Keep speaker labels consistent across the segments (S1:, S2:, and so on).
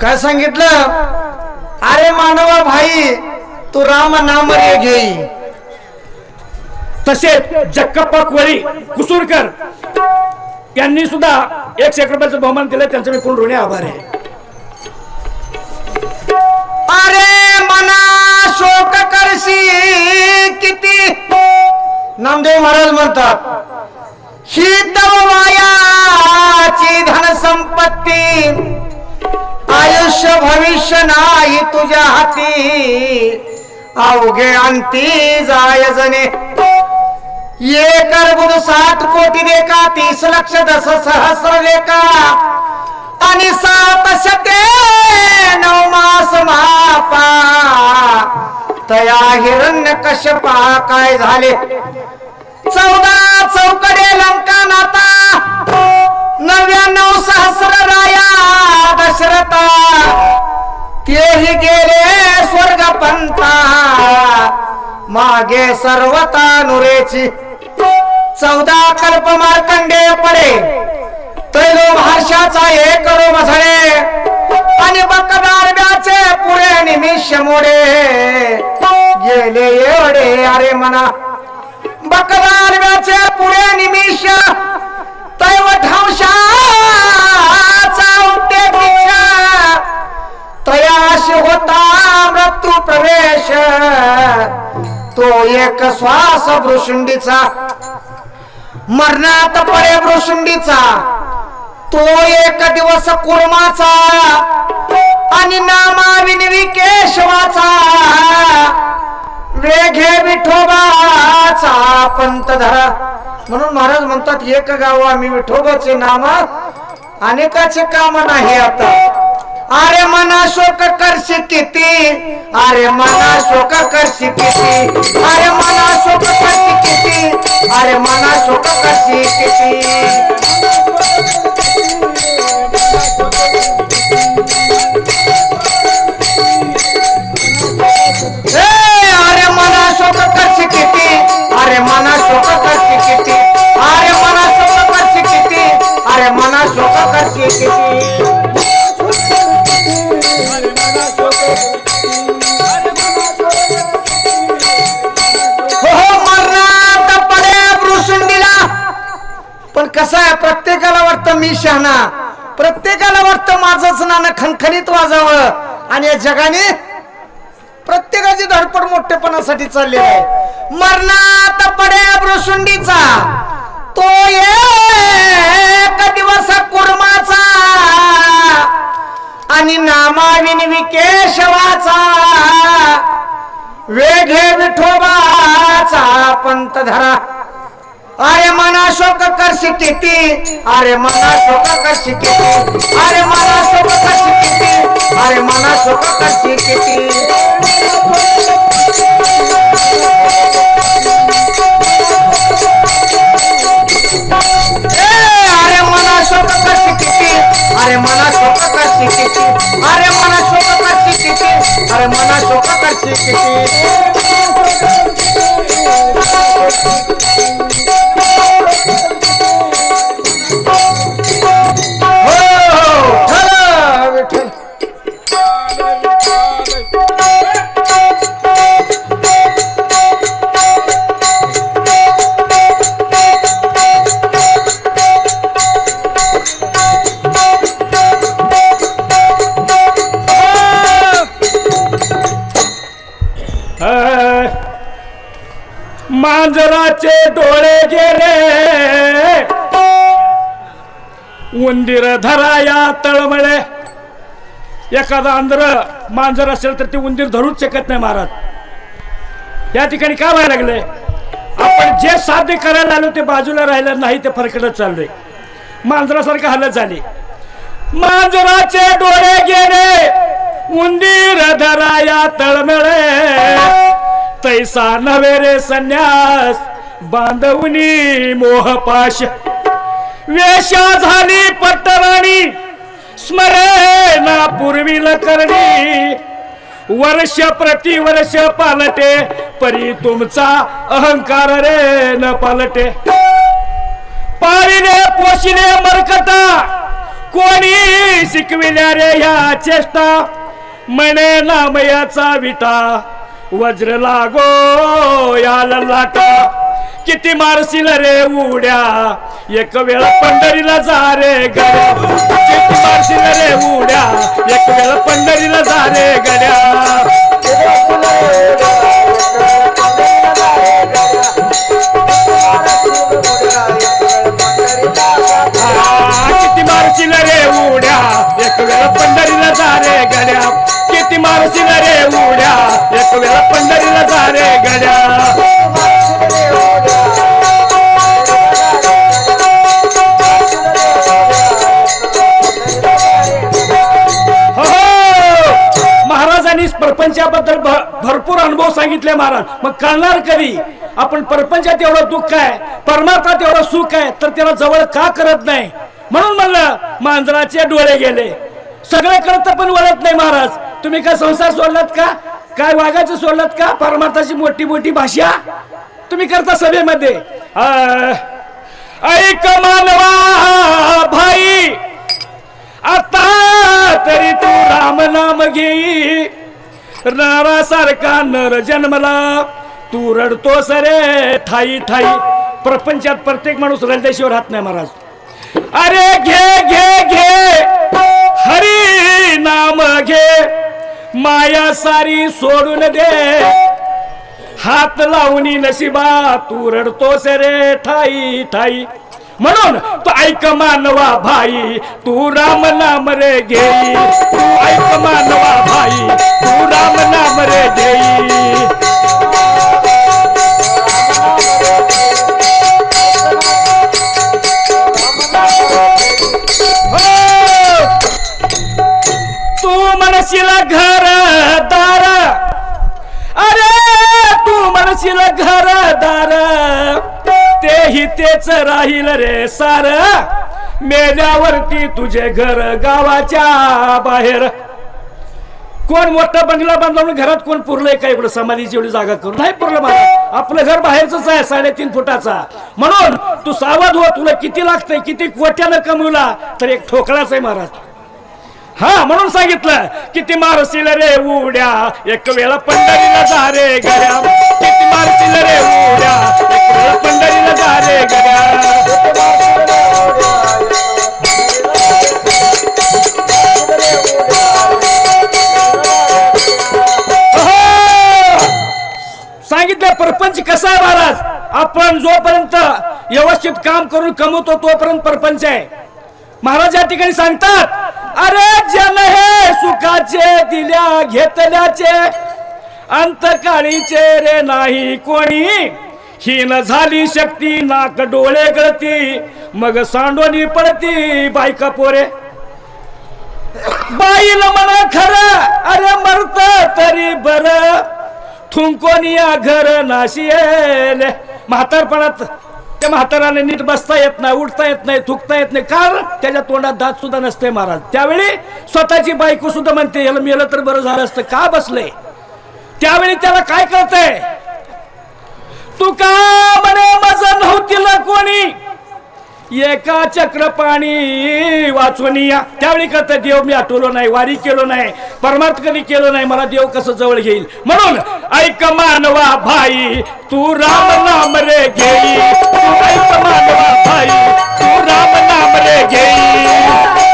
S1: काय सांगितलं? अरे मानवा भाई तू राम नाम रे घेई
S2: तसेच जक्कप्पा कोळी कुसूरकर यांनी सुद्धा एकशे एक रुपयाचं बहुमान दिलं त्यांचं मी पूर्ण ऋणी आभार आहे.
S1: अरे मना शोक करशी किती? नामदेव महाराज म्हणतात ही तव मायाची धन संपत्ती आयुष्य भविष्य नाही तुझ्या हाती. अवघे अंती जाय जने. ये करबुद सात कोटी रेका तीस लक्ष दस सहस्र रेका आणि सात शते नऊ मास महापा तया हिरण्य कश्यपा काय झाले? चौदा मागे सर्वता नुरेची. चौदा कल्प मार्कंडे पडे. तैलो भाषाचा एक मझळे आणि बकदारव्याचे पुरे निमिष मोडे. गेले एवढे अरे मना. बकदारव्याचे पुरे निमिष. तैव ठावशाचा उद्देश तयाशी होता मृत्यू प्रवेश. तो एक श्वास भ्रुशुंडीचा मरणात पडे भ्रुशुंडीचा तो एक दिवस कुर्माचा आणि नामाविनवी केशवाचा. वेघे विठोबाचा पंत धरा म्हणून महाराज म्हणतात एक गाव आम्ही विठोबाचे नाम अनेकाचे काम नाही आता. अरे मना शोक करशी किती? अरे मना शोक करशी किती? अरे मना शोक करशी किती? अरे मना शोक करशी किती? शहाणा प्रत्येकाला वाटतं माझंच नाणं खणखणीत वाजावं. आणि या जगाने प्रत्येकाची धडपड मोठेपणासाठी चालली आहे. मरणात पड्या ब्रुसुंडीचा तो एक दिवस कुर्माचा. आणि नामाविन विकेशवाचा. वेघे विठोबाचा पंत धरा अरे मन शोक करशी किती अरे मना शोक करशी किती अरे मना शोक करशी किती अरे मना शोक करशी किती ए, अरे मना शोक करशी किती अरे मना शोक करशी किती अरे मना शोक करशी किती अरे मना शोक करशी किती
S2: मांजराचे डोळे गेले. उंदीर धराया तळमळे. एखादा आंध्र मांजर असेल तर ते उंदीर धरूच शकत नाही महाराज. या ठिकाणी काय व्हायला लागले आपण जे साध्य करायला आलो ते बाजूला राहिलं नाही ते फरकडत चाललोय. मांजरासारखं हालत झाली. मांजराचे डोळे गेले. उंदीर धराया तळमळे. तैसा नवे रे संन्यास बांधवनी मोहपाश वेशा झाली पट्टराणी स्मरे ना पूर्वील करणी. वर्ष प्रतिवर्ष पालटे परी तुमचा अहंकार रे न पालटे. पाळीने पोशिले मरकता कोणी शिकविल्या रे ह्या चेष्टा. म्हणे नामयाचा विटा वज्र लागो याला लाटा. किती मारशील रे उड्या एक वेळा पंढरीला जा रे गड्या. किती मारशील रे उड्या एक वेळा पंढरीला जा रे गड्या. सांगितले महाराज. मग कळणार कधी? आपण प्रपंचात एवढं दुःख आहे परमार्थात एवढं सुख आहे तर त्याला जवळ का करत नाही? म्हणून म्हणलं मांजराचे डोळे गेले. सगळे करत पण वळत नाही महाराज. तुम्ही काय संसार सोडलात का? काय वागायचं सोडलात का? परमार्थाची मोठी मोठी भाषा? तुम्ही करता सभेमध्ये. ऐक मानवा भाई आता तरी तू राम नाम घेई नारासारखा नर जन्मला. तू रडतो सरे ठाई ठाई प्रपंचात प्रत्येक माणूस रडल्याशिवाय राहत नाही महाराज. अरे घे घे घे. हरी नाम घे. माया सारी सोडून दे. हात लावणी नशिबा तू रडतोस रे ठाई ठाई म्हणून तू ऐक मानवा भाई तू राम नाम रे घे तेच राहील रे सार. मेल्यावरती तुझे घर गावाच्या बाहेर. कोण मोठा बंगला बांधला घरात कोण पुरलंय का एवढं समाधीची एवढी जागा करून. नाही पुरलं मला आपलं घर बाहेरच आहे साडेतीन फुटाचा. म्हणून तू सावध हो तुला किती लागतंय किती कोट्यानं कमवला तर एक ठोकळाच आहे महाराज. हा म्हणून सांगितलं किती मारशील रे उड्या एक वेळा पंढरीला जा रे गड्या. किती मारशील रे उड्या एक वेळा पंढरीला जा रे गड्या. सांगितलं परपंच कसा आहे महाराज? आपण जोपर्यंत व्यवस्थित काम करून कमवतो तोपर्यंत परपंच आहे. महाराज या ठिकाणी सांगतात अरे जन हे सुखाचे दिल्या घेतल्याचे अंतकाळीचे रे नाही कोणी. हीन झाली शक्ती नाक डोळे गळती मग सांडोनी पडती बायका पोरे. बाईल म्हणा खरं अरे मरत तरी बर. थुंकोनिया घर नाशियेल. म्हातारपणात त्या म्हाताराने नीट बसता येत नाही उठता येत नाही थुकता येत नाही. कारण त्याच्या तोंडात दात सुद्धा नसते महाराज. त्यावेळी स्वतःची बायको सुद्धा म्हणते याला मेलं तर बरं झालं असतं का बसले? त्यावेळी त्याला काय कळतंय? तू का म्हणे माझं नव्हती कोणी? एका चक्र पाणी वाचून या. त्यावेळी करता देव मी आठवलो नाही वारी केलो नाही परमार्थ कधी केलो नाही मला देव कसं जवळ घेईल? म्हणून ऐक मानवा भाई तू राम नाम रे घेई. तू ऐक मानवा भाई तू राम नाम रे घेई.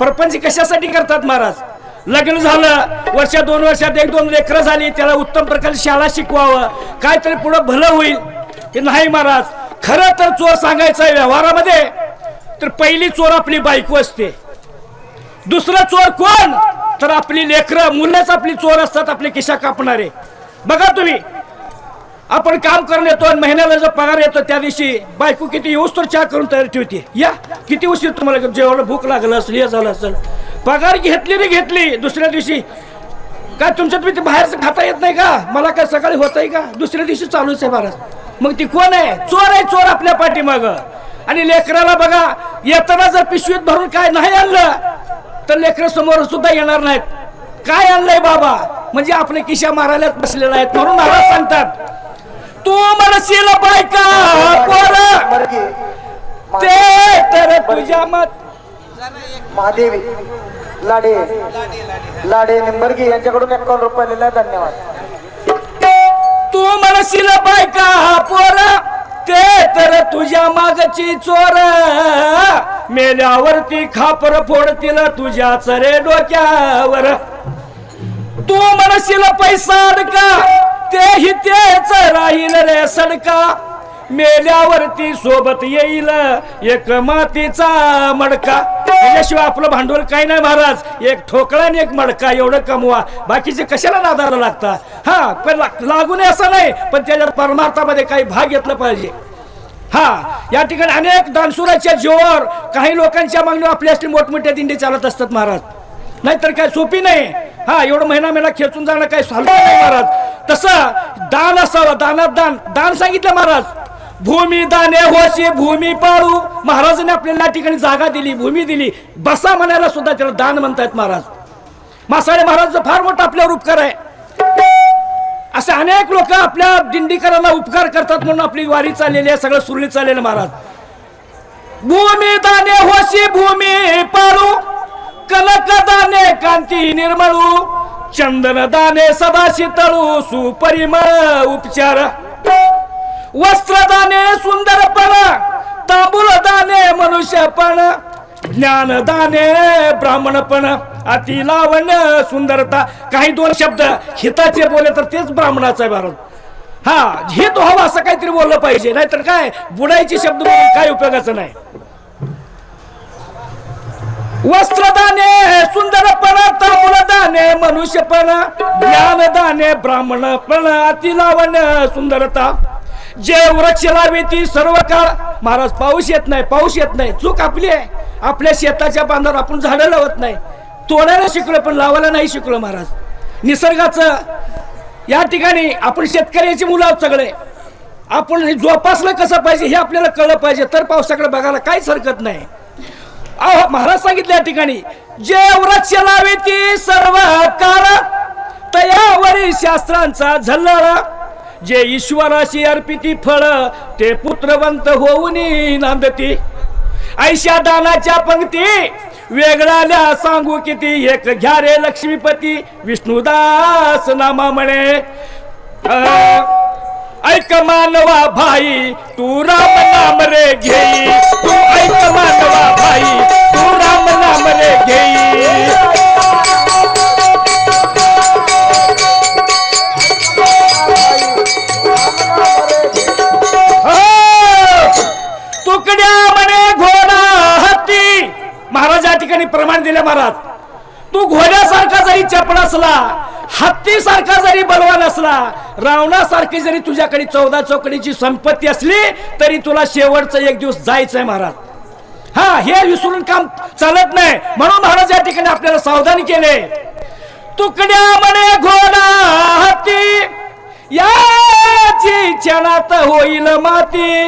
S2: परपंच कशासाठी करतात महाराज? लग्न झालं वर्षा दोन वर्षात एक दोन लेकरं झाली त्याला उत्तम प्रकारे शाळा शिकवावं. काहीतरी पुढं भलं होईल. हे नाही महाराज खरं तर चोर सांगायचा आहे व्यवहारामध्ये तर पहिली चोर आपली बायको असते. दुसरं चोर कोण? तर आपली लेकरं मुलंच आपली चोर असतात आपले किशा कापणारे. बघा तुम्ही आपण काम करून येतो आणि महिन्याला जो पगार येतो त्या दिवशी बायको किती ऊस तर चहा करून तयार ठेवते. या किती उशीर तुम्हाला जेवढं भूक लागलं असेल हे झालं असेल. पगार घेतली रे घेतली दुसऱ्या दिवशी. काय तुमच्या तुम्ही ते बाहेरचं खाता येत नाही का? मला काय सकाळी होत आहे का? दुसऱ्या दिवशी चालूच आहे महाराज. मग ती कोण आहे? चोर आहे चोर आपल्या पाठीमाग. आणि लेकराला बघा येताना जर पिशवीत भरून काय नाही आणलं तर लेकर समोर सुद्धा येणार नाहीत. काय आणलंय बाबा? म्हणजे आपले किशा मारायला बसलेला आहेत म्हणून महाराज सांगतात. तू म्हणशील बायका पोरं, ते तर तुझ्या मत
S3: महादेवी लाडे. लाडे निंबर्गी यांच्याकडून एकावन्न रुपये दिला धन्यवाद.
S2: तू म्हणशील बायका पोर. ते तर तुझ्या मागची चोर. मेल्यावरती खापर फोडतील तुझ्या चरे डोक्यावर. तू म्हणशील पैसा अडका. तेही तेच राहील रे सडका. मेल्यावरती सोबत येईल एक मातीचा मडका. त्याच्याशिवाय आपलं भांडवल काही नाही महाराज. एक ठोकळा आणि एक मडका एवढं कमवा. बाकीचे कशाला नादाला लागता हा पण लागू नये असं नाही पण त्याच्या परमार्थामध्ये काही भाग घेतला पाहिजे. हा या ठिकाणी अनेक दानसुराच्या जोर काही लोकांच्या मागणी आपली असली मोठमोठ्या दिंडी चालत असतात महाराज. नाहीतर काय सोपी नाही. हा एवढं महिना महिना खेचून जाणं काही चालत नाही महाराज. तसं दान असावं दानात दान. दान सांगितलं महाराज. भूमी दाने होशी भूमी पाळू. महाराजांनी आपल्याला ठिकाणी जागा दिली भूमी दिली. बसा म्हणायला सुद्धा त्याला दान म्हणतायत महाराज. मासाळे महाराज फार मोठा आपल्यावर उपकार आहे. असे अनेक लोक आपल्या दिंडीकरांना उपकार करतात म्हणून आपली वारी चाललेली आहे सगळं सुरळीत चाललेलं महाराज. भूमी दाने होशी भूमी पाळू. कनकदाने कांती निर्मळू चंदन दाने सदा शीतळू सुपरिमळ उपचार. वस्त्रदाने सुंदरपण तांबूल दाने मनुष्यपण ज्ञानदाने ब्राह्मणपण. अति लावण्य सुंदरता. काही दोन शब्द हिताचे बोले तर तेच ब्राह्मणाचा भारत. हा हित व्हावं असं काहीतरी बोललं पाहिजे. नाहीतर काय बुडायचे शब्द काय उपयोगाचं नाही. वस्त्रदाने सुंदरपण तांबूलदाने मनुष्यपण ज्ञानदाने ब्राह्मणपण अति सुंदरता. जे वृक्ष लावे ती सर्व काळ महाराज पाऊस येत नाही पाऊस येत नाही चूक आपली आहे. आपल्या शेताच्या बांधावर आपण झाडं लावत नाही. तोडायला शिकलो पण लावायला नाही शिकलो महाराज. निसर्गाचं या ठिकाणी आपण शेतकऱ्याची मुलं आहोत सगळे. आपण जोपासलं कसं पाहिजे हे आपल्याला कळलं पाहिजे. तर पावसाकडे बघायला काहीच हरकत नाही. अहो महाराज सांगितले या ठिकाणी जे वृक्ष लावे ती सर्व कार तयावरी शास्त्रांचा झल्लाळा जे ईश्वराशी अर्पिती फळ ते पुत्रवंत होऊन नांदती. ऐशा दानाच्या पंक्ती वेगळाल्या सांगू किती एक घ्या रे लक्ष्मीपती विष्णुदास नामा म्हणे. ऐक मानवा भाई तू राम नाम रे घेई. तू मानवा भाई तू राम नाम रे घेई तुकड्या म्हणे घोडा हत्ती महाराज या ठिकाणी प्रमाण दिले महाराज. तू घोड्यासारखा जरी चपळ असला हत्तीसारखा जरी बलवान असला रावणासारखी जरी तुझ्याकडे चौदा चौकडीची संपत्ती असली तरी तुला शेवटचा एक दिवस जायचंय महाराज. हा हे विसरून काम चालत नाही. म्हणून महाराज या ठिकाणी आपल्याला सावधान केले. तुकड्या म्हणे घोडा हत्ती याची क्षणात होईल माती.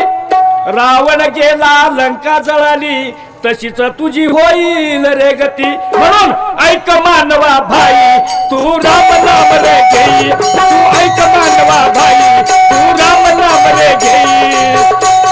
S2: रावण गेला लंका जळाली तशीच तुझी होईल रे गती. म्हणून ऐक मानवा भाई तू राम नाम रे घेई. तू ऐक मानवा भाई तू राम नाम रे घेई.